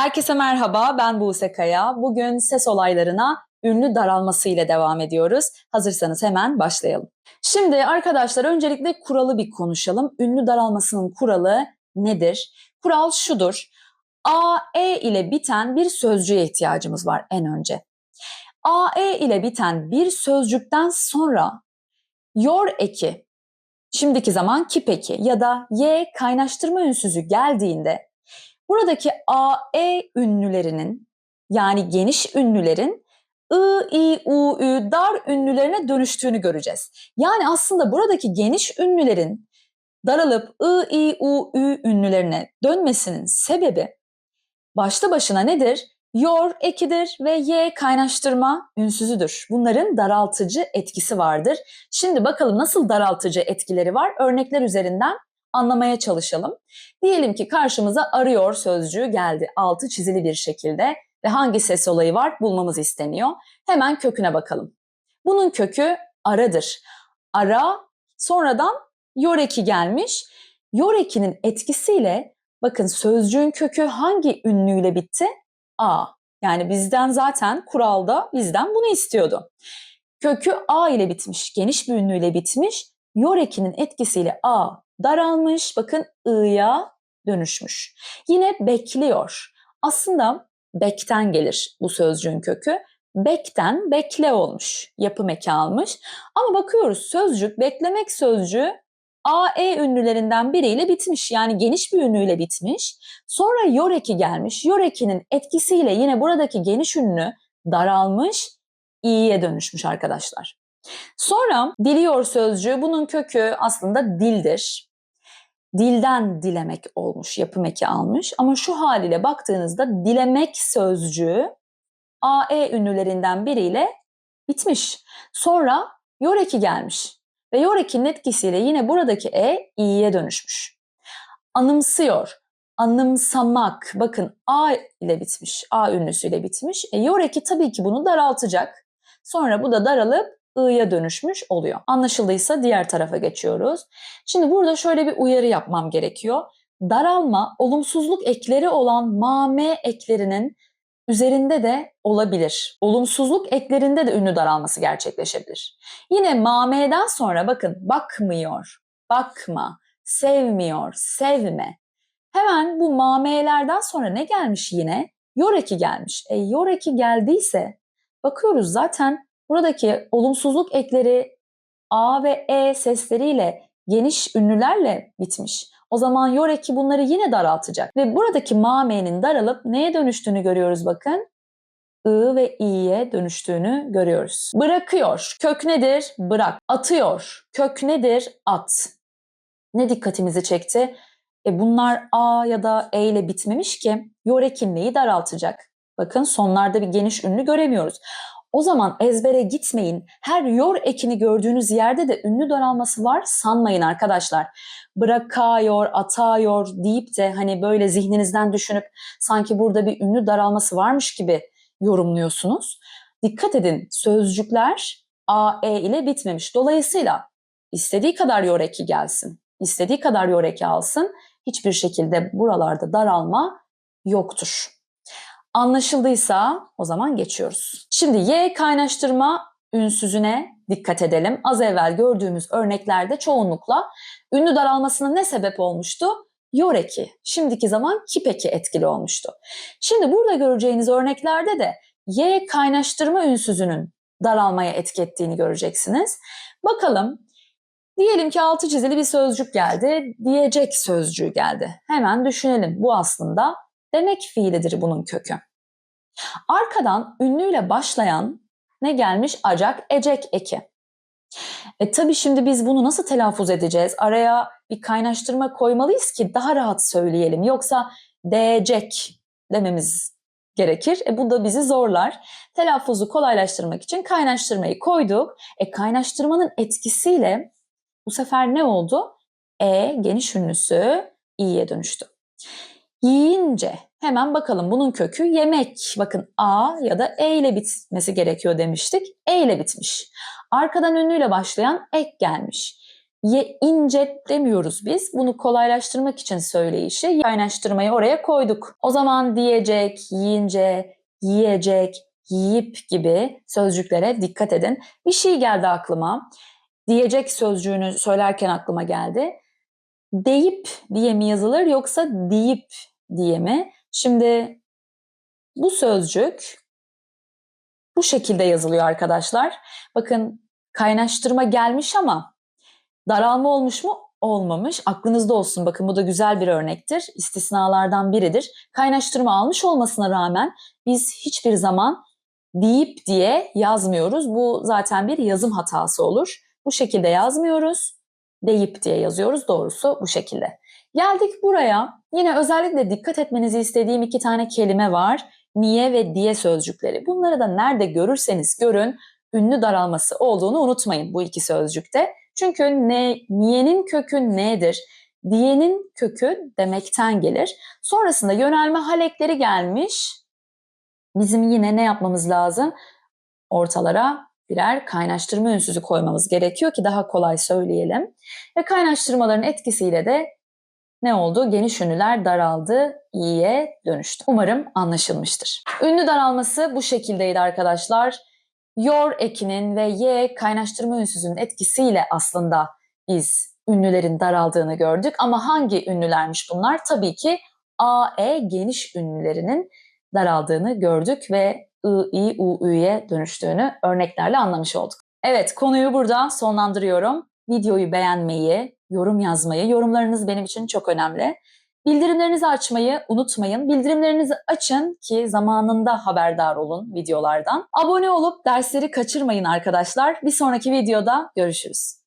Herkese merhaba, ben Buse Kaya. Bugün ses olaylarına ünlü daralması ile devam ediyoruz. Hazırsanız hemen başlayalım. Şimdi arkadaşlar öncelikle kuralı bir konuşalım. Ünlü daralmasının kuralı nedir? Kural şudur. A, E ile biten bir sözcüğe ihtiyacımız var en önce. A, E ile biten bir sözcükten sonra yor eki, şimdiki zaman kip eki ya da Y kaynaştırma ünsüzü geldiğinde Buradaki A, E ünlülerinin yani geniş ünlülerin I, I, U, Ü dar ünlülerine dönüştüğünü göreceğiz. Yani aslında buradaki geniş ünlülerin daralıp I, I, U, Ü ünlülerine dönmesinin sebebi başlı başına nedir? Yor ekidir ve Y kaynaştırma ünsüzüdür. Bunların daraltıcı etkisi vardır. Şimdi bakalım nasıl daraltıcı etkileri var? Örnekler üzerinden anlamaya çalışalım. Diyelim ki karşımıza arıyor sözcüğü geldi altı çizili bir şekilde ve hangi ses olayı var bulmamız isteniyor. Hemen köküne bakalım. Bunun kökü aradır. Ara sonradan yoreki gelmiş. Yorekinin etkisiyle bakın sözcüğün kökü hangi ünlüyle bitti? A. Yani bizden zaten kuralda bizden bunu istiyordu. Kökü A ile bitmiş, geniş bir ünlüyle bitmiş. Yorekinin etkisiyle A daralmış, bakın ı'ya dönüşmüş. Yine bekliyor. Aslında bekten gelir bu sözcüğün kökü. Bekten bekle olmuş, yapım eki almış. Ama bakıyoruz sözcük, beklemek sözcüğü A, E ünlülerinden biriyle bitmiş. Yani geniş bir ünlüyle bitmiş. Sonra yor eki gelmiş. Yor ekinin etkisiyle yine buradaki geniş ünlü daralmış, i'ye dönüşmüş arkadaşlar. Sonra diliyor sözcüğü bunun kökü aslında dildir dilden dilemek olmuş, yapım eki almış. Ama şu haliyle baktığınızda dilemek sözcüğü AE ünlülerinden biriyle bitmiş. Sonra yoreki gelmiş ve yorekinin etkisiyle yine buradaki E i'ye dönüşmüş. Anımsıyor, anımsamak. Bakın A ile bitmiş, A ünlüsüyle bitmiş. E, yoreki tabii ki bunu daraltacak. Sonra bu da daralıp i'ya dönüşmüş oluyor. Anlaşıldıysa diğer tarafa geçiyoruz. Şimdi burada şöyle bir uyarı yapmam gerekiyor. Daralma, olumsuzluk ekleri olan mame eklerinin üzerinde de olabilir. Olumsuzluk eklerinde de ünlü daralması gerçekleşebilir. Yine mameden sonra bakın bakmıyor, bakma, sevmiyor, sevme. Hemen bu mamelerden sonra ne gelmiş yine? Yoreki gelmiş. E yoreki geldiyse bakıyoruz zaten Buradaki olumsuzluk ekleri A ve E sesleriyle geniş ünlülerle bitmiş. O zaman yor eki bunları yine daraltacak. Ve buradaki mame'nin daralıp neye dönüştüğünü görüyoruz bakın. I ve i'ye dönüştüğünü görüyoruz. Bırakıyor. Kök nedir? Bırak. Atıyor. Kök nedir? At. Ne dikkatimizi çekti? E bunlar A ya da E ile bitmemiş ki yor ekinliği daraltacak. Bakın sonlarda bir geniş ünlü göremiyoruz. O zaman ezbere gitmeyin. Her yor ekini gördüğünüz yerde de ünlü daralması var sanmayın arkadaşlar. Bırakıyor, atıyor deyip de hani böyle zihninizden düşünüp sanki burada bir ünlü daralması varmış gibi yorumluyorsunuz. Dikkat edin sözcükler A, E ile bitmemiş. Dolayısıyla istediği kadar yor eki gelsin, istediği kadar yor eki alsın hiçbir şekilde buralarda daralma yoktur. Anlaşıldıysa o zaman geçiyoruz. Şimdi Y kaynaştırma ünsüzüne dikkat edelim. Az evvel gördüğümüz örneklerde çoğunlukla ünlü daralmasına ne sebep olmuştu? Yor eki, şimdiki zaman kip eki etkili olmuştu. Şimdi burada göreceğiniz örneklerde de Y kaynaştırma ünsüzünün daralmaya etki ettiğini göreceksiniz. Bakalım Diyelim ki altı çizili bir sözcük geldi, diyecek sözcüğü geldi. Hemen düşünelim. Bu aslında demek fiilidir bunun kökü. Arkadan ünlüyle başlayan ne gelmiş? Acak, ecek eki. E tabii şimdi biz bunu nasıl telaffuz edeceğiz? Araya bir kaynaştırma koymalıyız ki daha rahat söyleyelim. Yoksa diyecek dememiz gerekir. E bu da bizi zorlar. Telaffuzu kolaylaştırmak için kaynaştırmayı koyduk. E kaynaştırmanın etkisiyle bu sefer ne oldu? E geniş ünlüsü i'ye dönüştü. Yiyince hemen bakalım bunun kökü yemek. Bakın A ya da E ile bitmesi gerekiyor demiştik. E ile bitmiş. Arkadan ünlüyle başlayan ek gelmiş. ye ince demiyoruz biz. Bunu kolaylaştırmak için söyleyişi kaynaştırmayı oraya koyduk. O zaman diyecek, yiyince, yiyecek, yiyip gibi sözcüklere dikkat edin. Bir şey geldi aklıma. Diyecek sözcüğünü söylerken aklıma geldi. Deyip diye mi yazılır yoksa deyip diye mi? Şimdi bu sözcük bu şekilde yazılıyor arkadaşlar. Bakın kaynaştırma gelmiş ama daralma olmuş mu? Olmamış. Aklınızda olsun. Bakın bu da güzel bir örnektir. İstisnalardan biridir. Kaynaştırma almış olmasına rağmen biz hiçbir zaman deyip diye yazmıyoruz. Bu zaten bir yazım hatası olur. Bu şekilde yazmıyoruz. Deyip diye yazıyoruz. Doğrusu bu şekilde. Geldik buraya. Yine özellikle dikkat etmenizi istediğim iki tane kelime var. Niye ve diye sözcükleri. Bunları da nerede görürseniz görün ünlü daralması olduğunu unutmayın bu iki sözcükte. Çünkü ne, niyenin kökü nedir? Diyenin kökü demekten gelir. Sonrasında yönelme halekleri gelmiş. Bizim yine ne yapmamız lazım? Ortalara birer kaynaştırma ünsüzü koymamız gerekiyor ki daha kolay söyleyelim. Ve kaynaştırmaların etkisiyle de ne oldu? Geniş ünlüler daraldı, iyiye dönüştü. Umarım anlaşılmıştır. Ünlü daralması bu şekildeydi arkadaşlar. Yor ekinin ve y kaynaştırma ünsüzünün etkisiyle aslında biz ünlülerin daraldığını gördük. Ama hangi ünlülermiş bunlar? Tabii ki a, e geniş ünlülerinin daraldığını gördük ve ı, i, u, ü'ye dönüştüğünü örneklerle anlamış olduk. Evet konuyu burada sonlandırıyorum. Videoyu beğenmeyi, yorum yazmayı, yorumlarınız benim için çok önemli. Bildirimlerinizi açmayı unutmayın. Bildirimlerinizi açın ki zamanında haberdar olun videolardan. Abone olup dersleri kaçırmayın arkadaşlar. Bir sonraki videoda görüşürüz.